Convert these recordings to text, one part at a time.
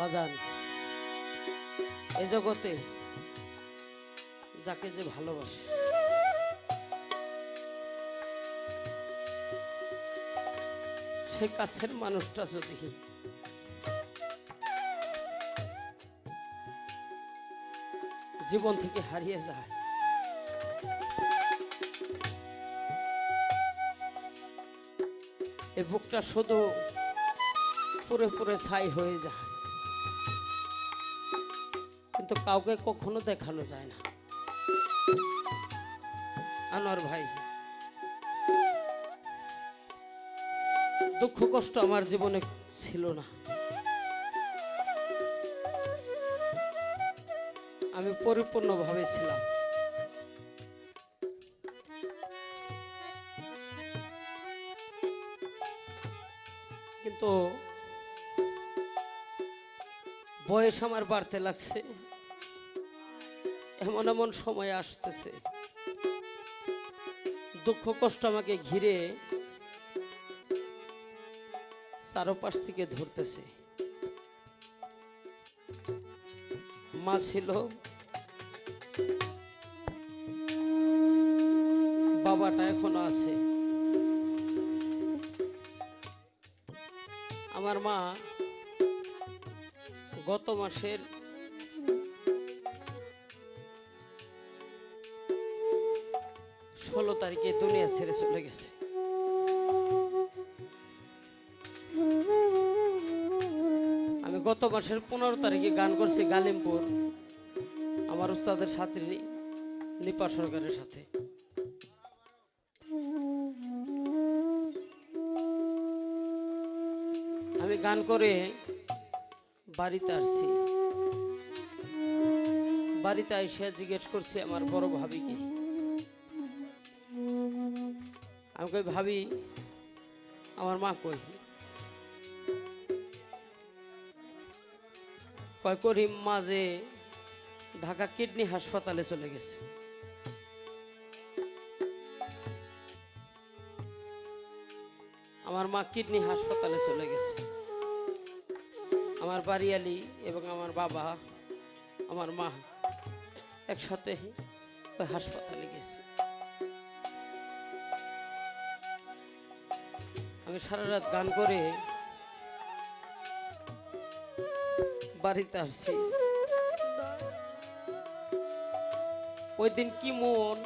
বাজান। এ জগতে যাকে যে ভালোবাসে। সে কাছের মানুষটা যদি জীবন থেকে হারিয়ে যায় এই বুকটা শুধু পুরে পুরে ছাই হয়ে যায়। কিন্তু কাউকে কখনো দেখানো যায় না। আনোয়ার ভাই, দুঃখ কষ্ট আমার জীবনে ছিল না। আমি পরিপূর্ণভাবে ছিলাম। কিন্তু বয়স আমার বাড়তে লাগছে। এমন এমন সময় আসতেছে। দুঃখ কষ্ট আমাকে ঘিরে চারোপাশ থেকে ধরতেছে। মা ছিল, বাবাটা এখনও আছে। আমার মা গত মাসের তারিখে দুনিয়া ছেড়ে চলে গেছে। আমি গত মাসের পনেরো তারিখে গান করছি গালিমপুর, আমার উস্তাদের নি- নিপা সরকারের সাথে। আমি গান করে বাড়িতে আসছি। বাড়িতে এসে জিজ্ঞেস করছি, আমার বড় ভাবিকে কই ভাবি, আমার মা কই? কয়, করিম মাঝে ঢাকা কিডনি হাসপাতালে চলে গেছে। আমার মা কিডনি হাসপাতালে চলে গেছে। আমার বাড়িয়ালি এবং আমার বাবা, আমার মা একসাথে হাসপাতালে গেছে। আমি সারা রাত গান করে বাড়িতে আসছি। ওই দিন কি মন,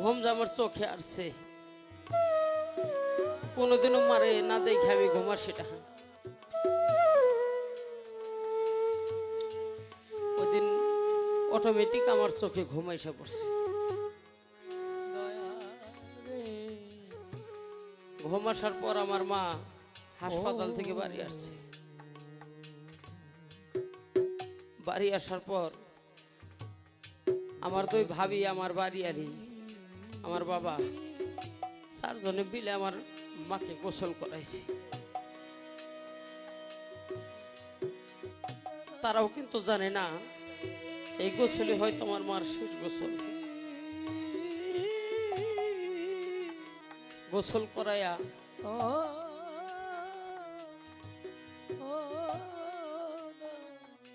ঘুম যে আমার চোখে আসছে। কোনোদিনও মারে না দেখে আমি ঘুমা সেটা ওই দিন অটোমেটিক আমার চোখে ঘুম এসে পড়ছে। ঘুম আসার পর আমার মা হাসপাতাল থেকে বাড়ি আসছে। বাড়ি আসার পর আমার দুই ভাবি আমার বাড়ি আরি আমার বাবা চারজনে বিলে আমার মাকে গোসল করাইছে। তারাও কিন্তু জানে না এই গোসলে হয় তোমার মার শেষ গোসল। গোসল করাইয়া।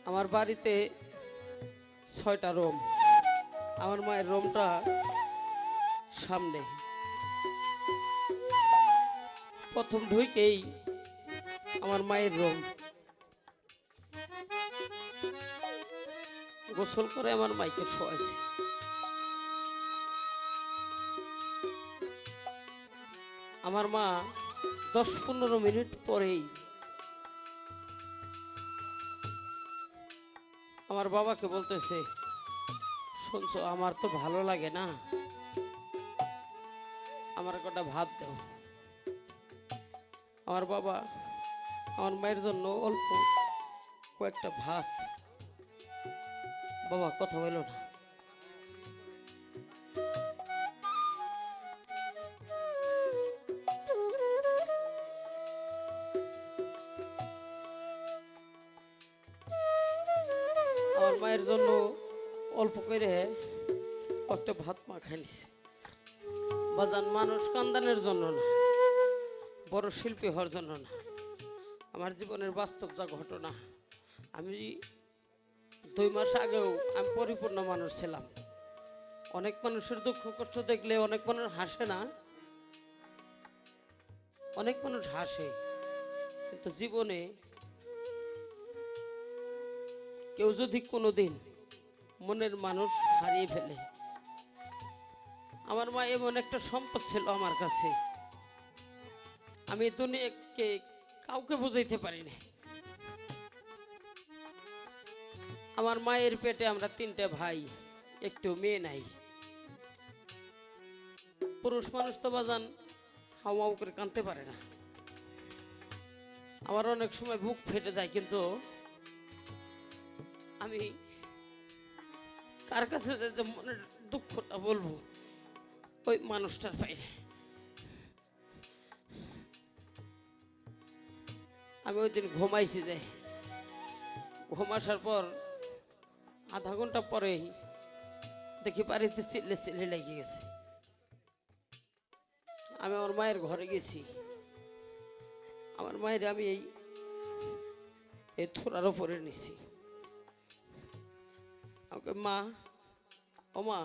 আমার বাড়িতে ছয়টা রুম। আমার মায়ের রুমটা সামনে। প্রথম ঢুকেই আমার মায়ের রুম। গোসল করে আমার মাইকে শোয়াইছে। আমার মা দশ পনেরো মিনিট পরেই আমার বাবাকে বলতেছে, শুনছো, আমার তো ভালো লাগে না। আমার কটা ভাত দাও। আমার বাবা আমার মায়ের জন্য অল্প কয়েকটা ভাত। বাবা, কথা বলো না। করে কয়েকটা ভাত মাখাই নিছে বাজান মানুষ কান্দানের জন্য না, বড় শিল্পী হওয়ার জন্য না। আমার জীবনের বাস্তব যা ঘটনা, আমি দুই মাস আগেও আমি পরিপূর্ণ মানুষ ছিলাম। অনেক মানুষের দুঃখ কষ্ট দেখলে অনেক মানুষ হাসে না। অনেক মানুষ হাসে, কিন্তু জীবনে কেউ যদি কোনোদিন মনের মানুষ হারিয়ে ফেলে। আমার মা এমন একটা সম্পদ ছিল আমার কাছে। আমি দুনিয়াকে কাউকে বুঝাইতে পারি না আমার মায়ের পেটে আমরা তিনটে ভাই, একটু মেয়ে নাই। পুরুষ মানুষ তো বাজান হাওয়া করে কাঁদতে পারে না। আমার অনেক সময় বুক ফেটে যায়, কিন্তু আমি কার কাছে যে- মনের দুঃখটা বলব, ওই মানুষটার বাইরে আমি ওই দিন ঘুমাইছি যে। ঘুম আসার পর আধা ঘণ্টা পরেই দেখি বাড়িতে চিল্লে চিল্লে লেগে গেছে। আমি আমার মায়ের ঘরে গেছি। আমার মায়ের আমি এই এই থোড়ার ওপরে নিছি। আমাকে মা ও মা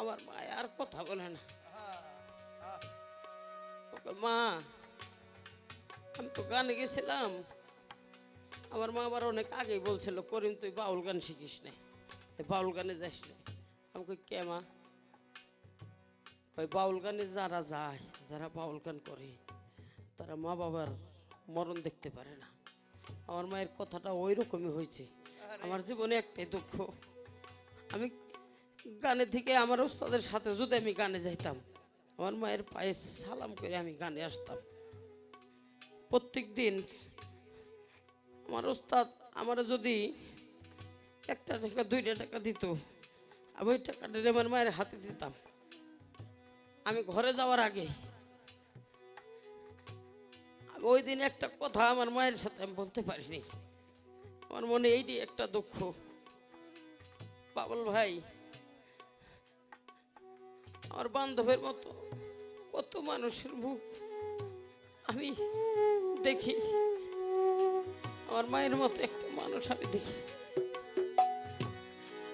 আমার মা আর কথা বলে না। ওকে মা, আমি তো গানে গেছিলাম। আমার মা আবার অনেক আগেই বলছিল, করিম, তুই বাউল গান শিখিস না। বাউল গানে যাস না। আমি কই, কে মা? ওই বাউল গানে যারা যায়, যারা বাউল গান করে, তারা মা বাবার মরণ দেখতে পারে না। আমার মায়ের কথাটা ওই রকমই হয়েছে। আমার জীবনে একটাই দুঃখ। আমি গানে থেকে আমার ওস্তাদের সাথে যদি আমি গানে যাইতাম, আমার মায়ের পায়ে সালাম করে আমি গানে আসতাম। প্রত্যেক দিন আমার ওস্তাদ আমার যদি একটা টাকা, দুইটা টাকা দিত, আমি ওই টাকাটা আমার মায়ের হাতে দিতাম। আমি ঘরে যাওয়ার আগে ওই দিন একটা কথা আমার মায়ের সাথে আমি বলতে পারিনি। আমার মনে এইটি একটা দুঃখ। বাবল ভাই, আমার বান্ধবের মতো কত মানুষের মুখ আমি দেখি। আমার মায়ের মতো একটা মানুষ আমি দেখি।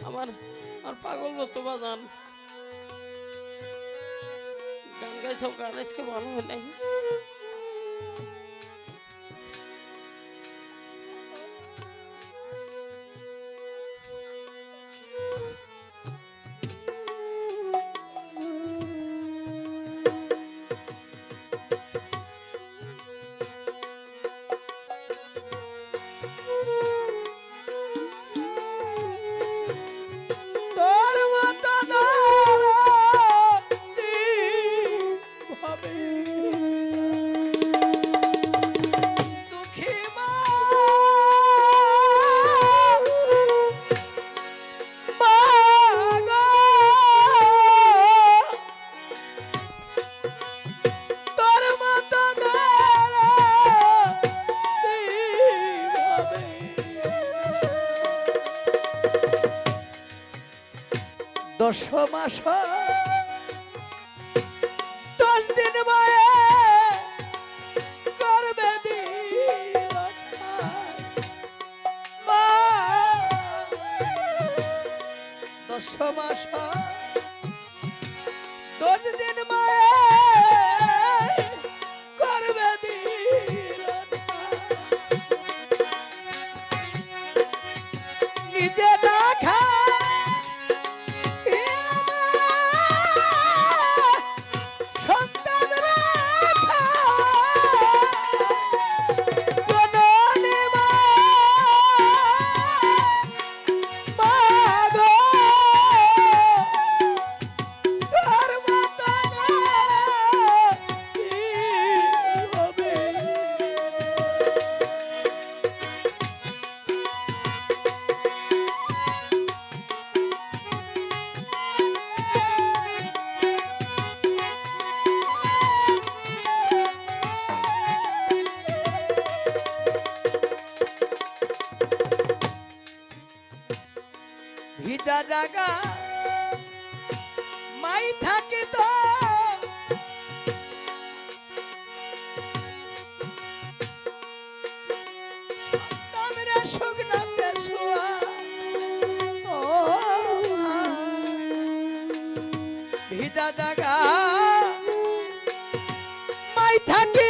আমার আমার পাগল মতো বাজান। গান গাইছ, গান আজকে ভালো হয় নাই। দশ মাস 他。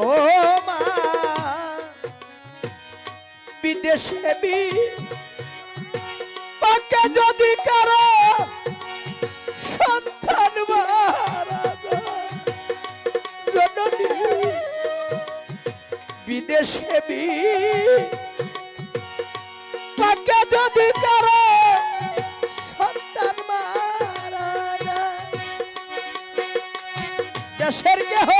ও মা বিদেশে বি পাকে যদি কারও সন্তান বিদেশে বি পাকে যদি কারও সন্তান মারা দেশের কেহ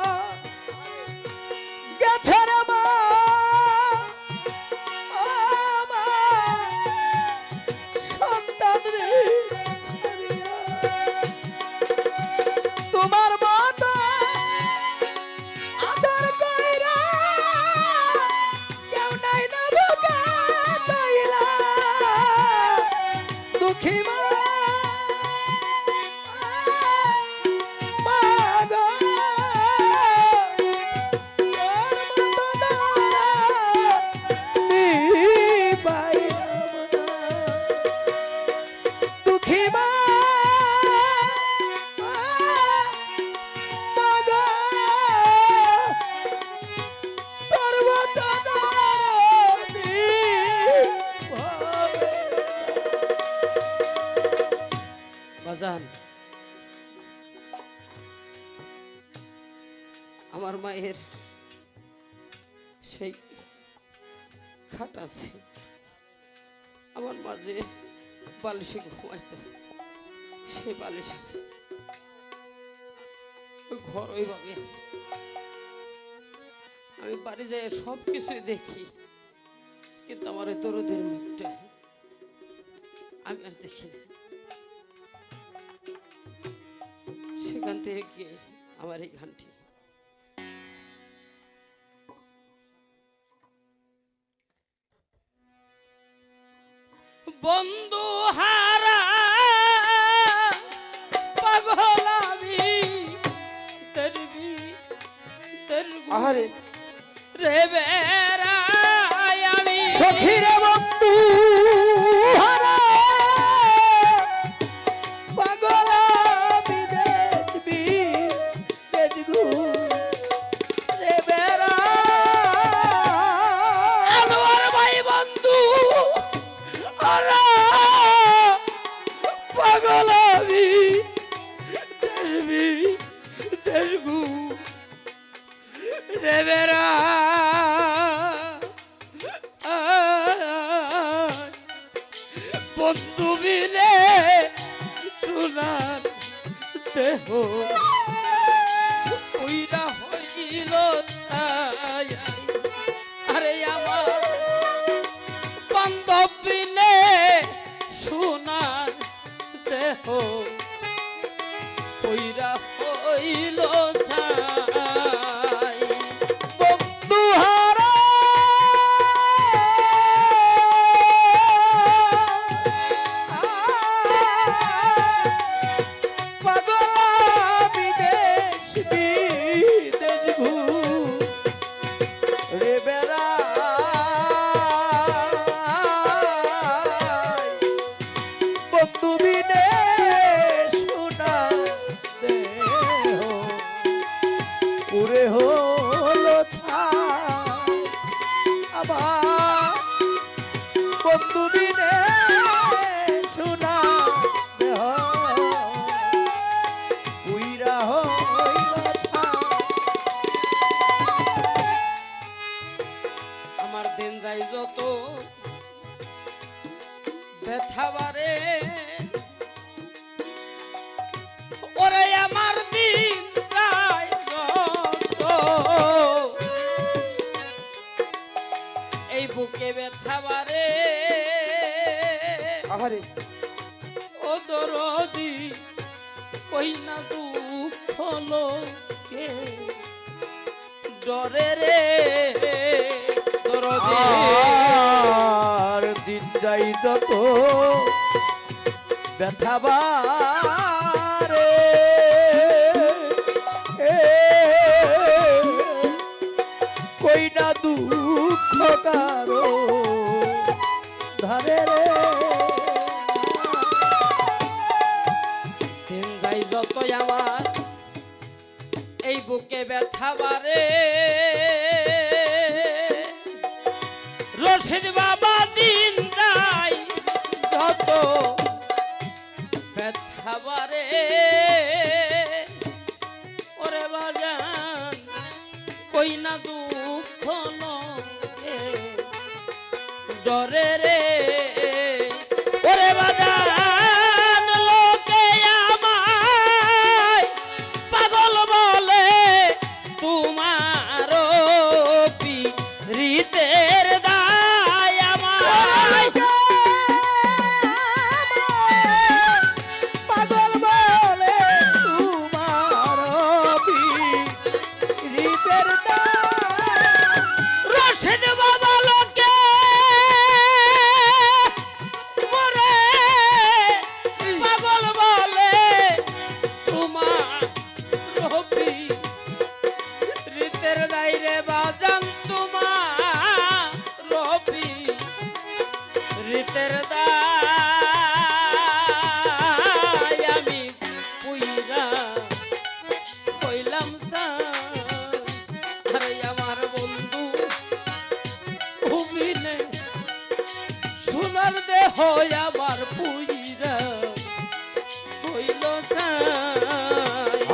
মায়ের সেই খাট আছে। আমার মাঝে বালিশে ঘুমাইতো সেই বালিশ আছে। ঘর ওইভাবে আছে। আমি বাড়ি যাই সব কিছুই দেখি, কিন্তু আমার ওই দরদের মুখটা আমি আর দেখি সেখান থেকে গিয়ে আমার এই গানটি বন্ধু হারা পাগল আমি তরবি তরবু আহারে। রে বেরা আমি। বন্ধু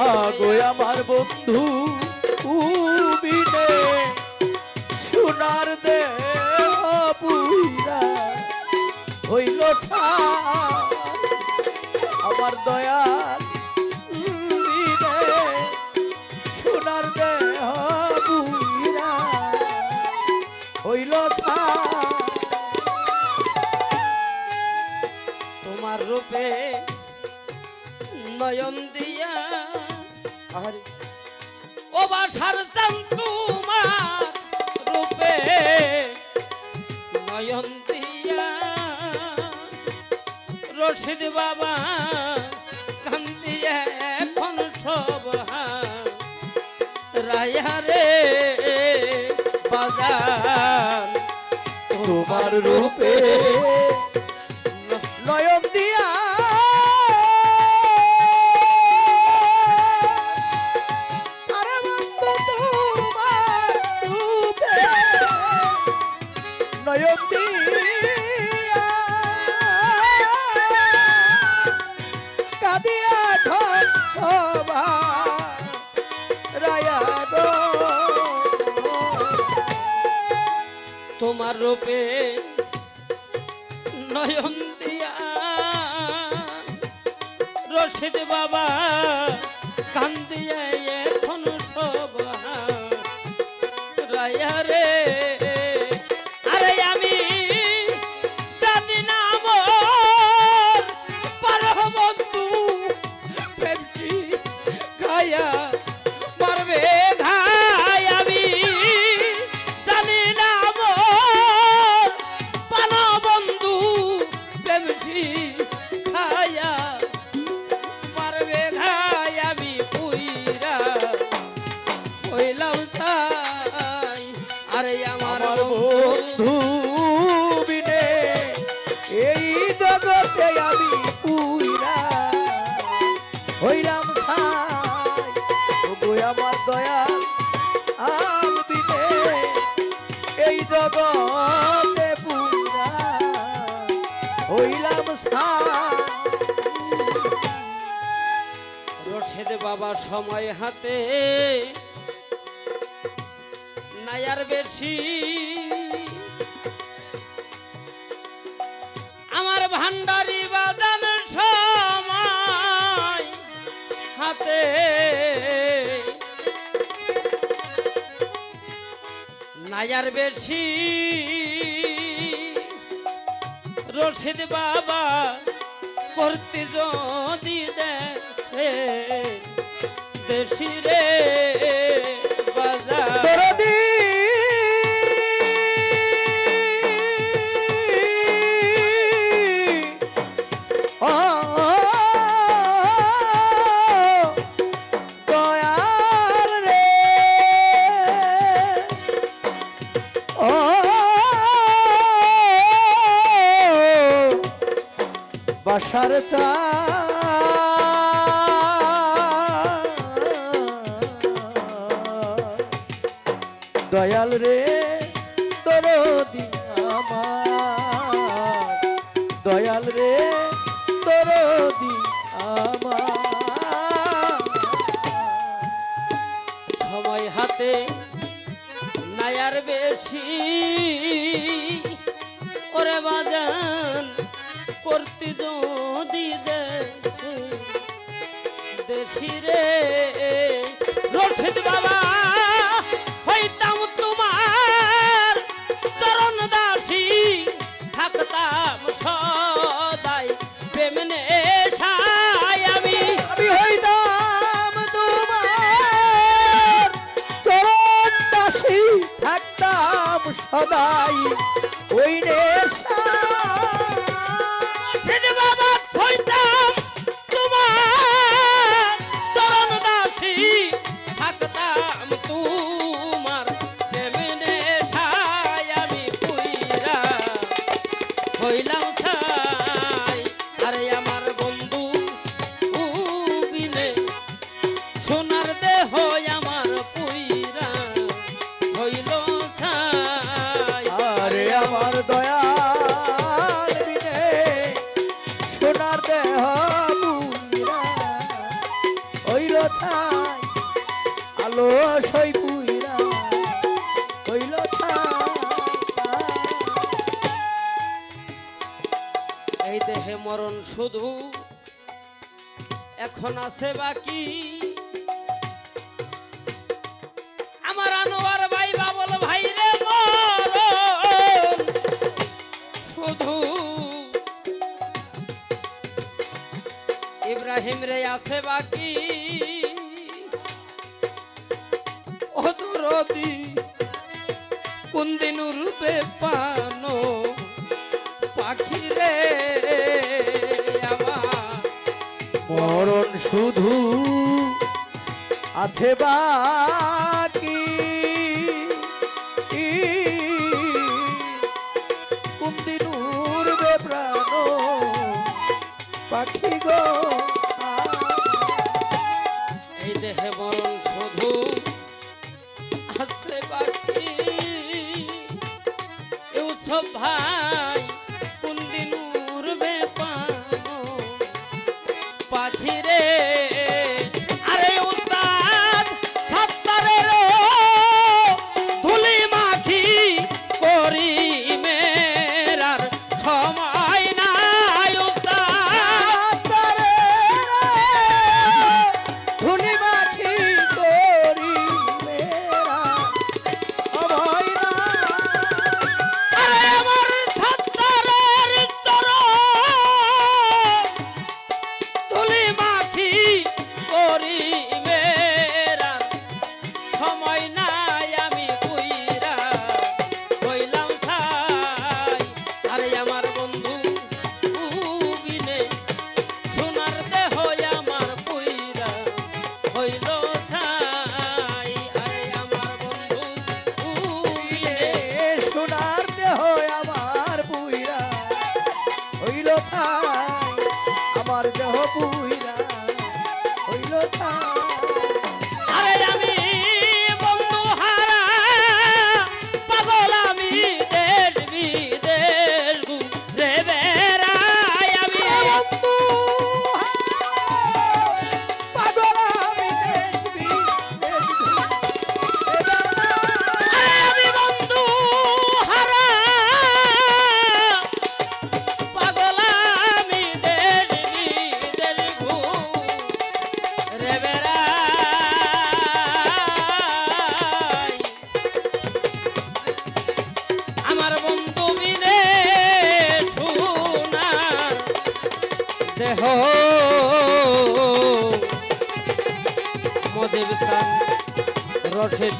গো আমার বন্ধু উবিনে সোনার দে পুরা হইল আমার দয়া সোনার দেহ বুইরা হইল তোমার রূপে নয়ন সারতাম তোমার রূপে নয়ন দিয়া রশিদ বাবা কান্দিয়া এখন সব রায়ারে বাজার তোমার রূপে রূপে নয়ন দিয়া রশিদ বাবা লম্বা সময় হাতে। নায়ার বেশি। আমার ভান্ডারি বাজান সময় হাতে। নায়ার বেশি। রশিদ বাবা করতে যদি দেখে দেশি রে বাসার চা দয়াল রে আমার। দয়াল রে দরদি আমার। সময় হাতে নায়ার বেশি। ওরে বাজান করতে যদি দেশি রে, রশিদ বাবা। সদাই ওই নেশা এই দেহে মরণ শুধু। এখন আছে বাকি। আমার আনোয়ার ভাই বাবল ভাই রে শুধু। ইব্রাহিম রে আছে বাকি। অদরদি কোন দিন রূপে পানো আছে বাকি কুন্দিন উড়বে প্রাণ। পাখি গো এই দেহে মরণ শুধু আছে বাকি। উৎসব ভাই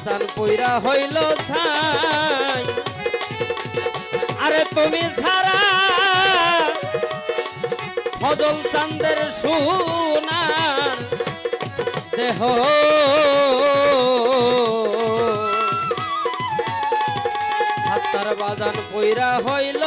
চান পইরা হইল ছাই। আরে তুমি ছাড়া ফজল চান্দের সুনার দেহ। হাতার বাজান পইরা হইল